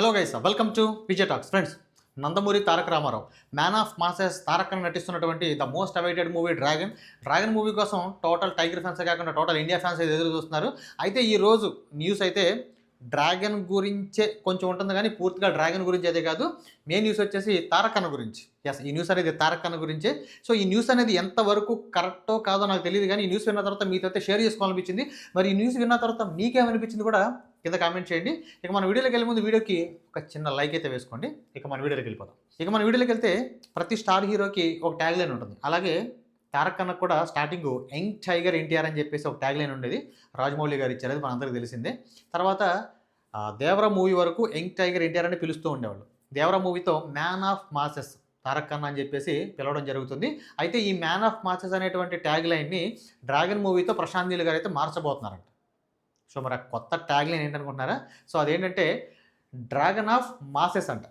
Hello guys welcome to Vijay talks friends Nandamuri Taraka Ramarao man of masses Tarak నటిస్తున్నటువంటి the most awaited movie dragon dragon movie కోసం total tiger fans కాకుండా total India fans అయితే ఎదురు చూస్తున్నారు. అయితే ఈ రోజు news అయితే dragon గురించే కొంచెం ఉంటుంది కానీ పూర్తిగా డ్రాగన్ గురించి అయితే కాదు. మెయిన్ న్యూస్ వచ్చేసి తారకన్న గురించి. ఎస్ ఈ న్యూస్ అనేది తారకన్న గురించే. సో ఈ న్యూస్ అనేది ఎంతవరకు కరెక్టో కాదో నాకు తెలియదు కానీ ఈ న్యూస్ విన్న తర్వాత మీతో అయితే షేర్ చేసుకోవాలనిపించింది. మరి ఈ న్యూస్ విన్న తర్వాత మీకేమనిపించింది కూడా కింద కామెంట్ చేయండి. ఇక మన వీడియోలోకి వెళ్ళే ముందు వీడియోకి ఒక చిన్న లైక్ అయితే వేసుకోండి. ఇక మన వీడియోలోకి వెళ్ళిపోతాం ఇక మన వీడియోలోకి వెళ్తే ప్రతి స్టార్ హీరోకి ఒక ట్యాగ్ లైన్ ఉంటుంది. అలాగే తారక్ కన్నా కూడా స్టార్టింగ్ యంగ్ టైగర్ ఎన్టీఆర్ అని చెప్పేసి ఒక ట్యాగ్ లైన్ ఉండేది. రాజమౌళి గారు ఇచ్చారు. అది మనందరికీ తెలిసిందే. తర్వాత దేవర మూవీ వరకు యంగ్ టైగర్ ఎన్టీఆర్ అని పిలుస్తూ ఉండేవాళ్ళు. దేవర మూవీతో మ్యాన్ ఆఫ్ మాసెస్ తారక్ అన్న అని చెప్పేసి పిలవడం జరుగుతుంది. అయితే ఈ మ్యాన్ ఆఫ్ మాసెస్ అనేటువంటి ట్యాగ్ లైన్ని డ్రాగన్ మూవీతో ప్రశాంత్ నీల్ గారు అయితే మార్చబోతున్నారంట. సో మరి ఆ కొత్త ట్యాగ్ లైన్ ఏంటనుకుంటున్నారా? సో అదేంటంటే డ్రాగన్ ఆఫ్ మాసెస్ అంట.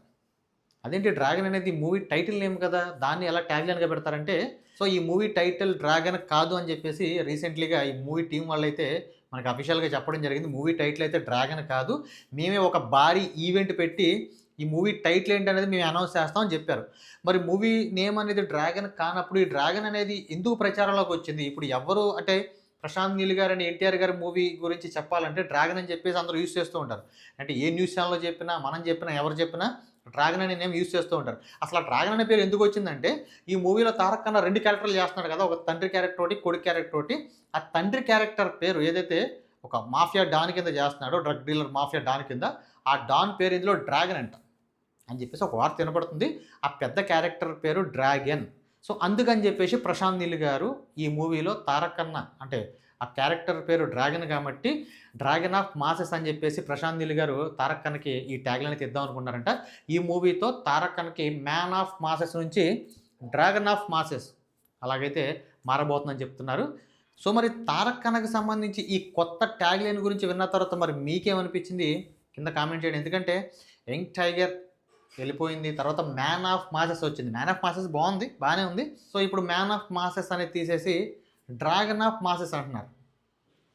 అదేంటి డ్రాగన్ అనేది మూవీ టైటిల్ నేమ్ కదా? దాన్ని ఎలా ట్యాగ్లైన్గా పెడతారంటే సో ఈ మూవీ టైటిల్ డ్రాగన్ కాదు అని చెప్పేసి రీసెంట్లీగా ఈ మూవీ టీం వాళ్ళు అయితే మనకి అఫీషియల్గా చెప్పడం జరిగింది. మూవీ టైటిల్ అయితే డ్రాగన్ కాదు. మేమే ఒక భారీ ఈవెంట్ పెట్టి ఈ మూవీ టైటిల్ ఏంటనేది అనేది మేము అనౌన్స్ చేస్తామని చెప్పారు. మరి మూవీ నేమ్ అనేది డ్రాగన్ కానప్పుడు ఈ డ్రాగన్ అనేది ఎందుకు ప్రచారంలోకి వచ్చింది? ఇప్పుడు ఎవరు అంటే ప్రశాంత్ నీల్ గారు అని ఎన్టీఆర్ గారి మూవీ గురించి చెప్పాలంటే డ్రాగన్ అని చెప్పేసి అందరూ యూస్ చేస్తూ ఉంటారు. అంటే ఏ న్యూస్ ఛానల్లో చెప్పినా మనం చెప్పినా ఎవరు చెప్పినా డ్రాగన్ అనే నేమ్ యూస్ చేస్తూ ఉంటారు. అసలు ఆ డ్రాగన్ అనే పేరు ఎందుకు వచ్చిందంటే ఈ మూవీలో తారక్ కన్నా రెండు క్యారెక్టర్లు చేస్తున్నాడు కదా ఒక తండ్రి క్యారెక్టర్ ఒకటి కొడుకు క్యారెక్టర్ ఒకటి. ఆ తండ్రి క్యారెక్టర్ పేరు ఏదైతే ఒక మాఫియా డాన్ కింద చేస్తున్నాడో డ్రగ్ డీలర్ మాఫియా డాన్ కింద ఆ డాన్ పేరు ఇందులో డ్రాగన్ అంట. అని చెప్పేసి ఒక వార్త వినపడుతుంది. ఆ పెద్ద క్యారెక్టర్ పేరు డ్రాగన్. సో అందుకని చెప్పేసి ప్రశాంత్ నీల్ గారు ఈ మూవీలో తారక్ అంటే ఆ క్యారెక్టర్ పేరు డ్రాగన్ కాబట్టి డ్రాగన్ ఆఫ్ మాసెస్ అని చెప్పేసి ప్రశాంత్ నీల్ గారు తారక్కన్కి ఈ ఈ అయితే ఇద్దాం అనుకున్నారంట ఈ మూవీతో తారక్కన్కి మ్యాన్ ఆఫ్ మాసెస్ నుంచి డ్రాగన్ ఆఫ్ మాసెస్ అలాగైతే మారబోతుందని చెప్తున్నారు. సో మరి తారక్కన్నకి సంబంధించి ఈ కొత్త ట్యాగ్లైన్ గురించి విన్న తర్వాత మరి మీకేమనిపించింది? కింద కామెంట్ చేయండి. ఎందుకంటే యంగ్ టైగర్ వెళ్ళిపోయింది. తర్వాత మ్యాన్ ఆఫ్ మాసెస్ వచ్చింది. మ్యాన్ ఆఫ్ మాసెస్ బాగుంది బాగానే ఉంది. సో ఇప్పుడు మ్యాన్ ఆఫ్ మాసెస్ అనేది తీసేసి డ్రాగన్ ఆఫ్ మాసెస్ అంటున్నారు.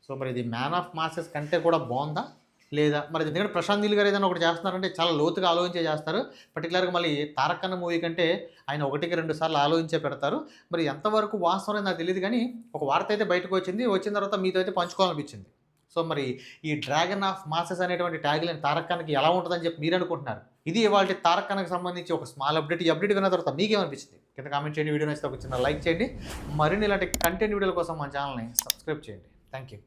సో మరి ఇది మ్యాన్ ఆఫ్ మాసెస్ కంటే కూడా బాగుందా? లేదా? మరి ఎందుకంటే ప్రశాంత్ నీల్ గారు ఏదైనా ఒకటి చేస్తున్నారంటే చాలా లోతుగా ఆలోచించే చేస్తారు. పర్టికులర్గా మళ్ళీ తారకన్న మూవీ కంటే ఆయన ఒకటికి రెండు సార్లు ఆలోచించే పెడతారు. మరి ఎంతవరకు వాస్తవం నాకు తెలియదు కానీ ఒక వార్త అయితే బయటకు వచ్చింది. వచ్చిన తర్వాత మీతో అయితే పంచుకోవాలనిపించింది. సో మరి ఈ డ్రాగన్ ఆఫ్ మాసెస్ అనేటువంటి ట్యాగ్లైన్ తారకానికి తారక్ ఖాన్కి ఎలా ఉంటుందని చెప్పి మీరు అనుకుంటున్నారు? ఇది ఇవాళ తారక్ ఖాన్కి సంబంధించి ఒక స్మాల్ అప్డేట్ ఈ అప్డేట్ విన్న తర్వాత మీకేమనిపించింది కింద కామెంట్ చేయండి వీడియో నచ్చితే ఒక చిన్న లైక్ చేయండి. మరిన్ని ఇలాంటి కంటెంట్ వీడియోల కోసం మా ఛానల్ని సబ్స్క్రైబ్ చేయండి. Thank you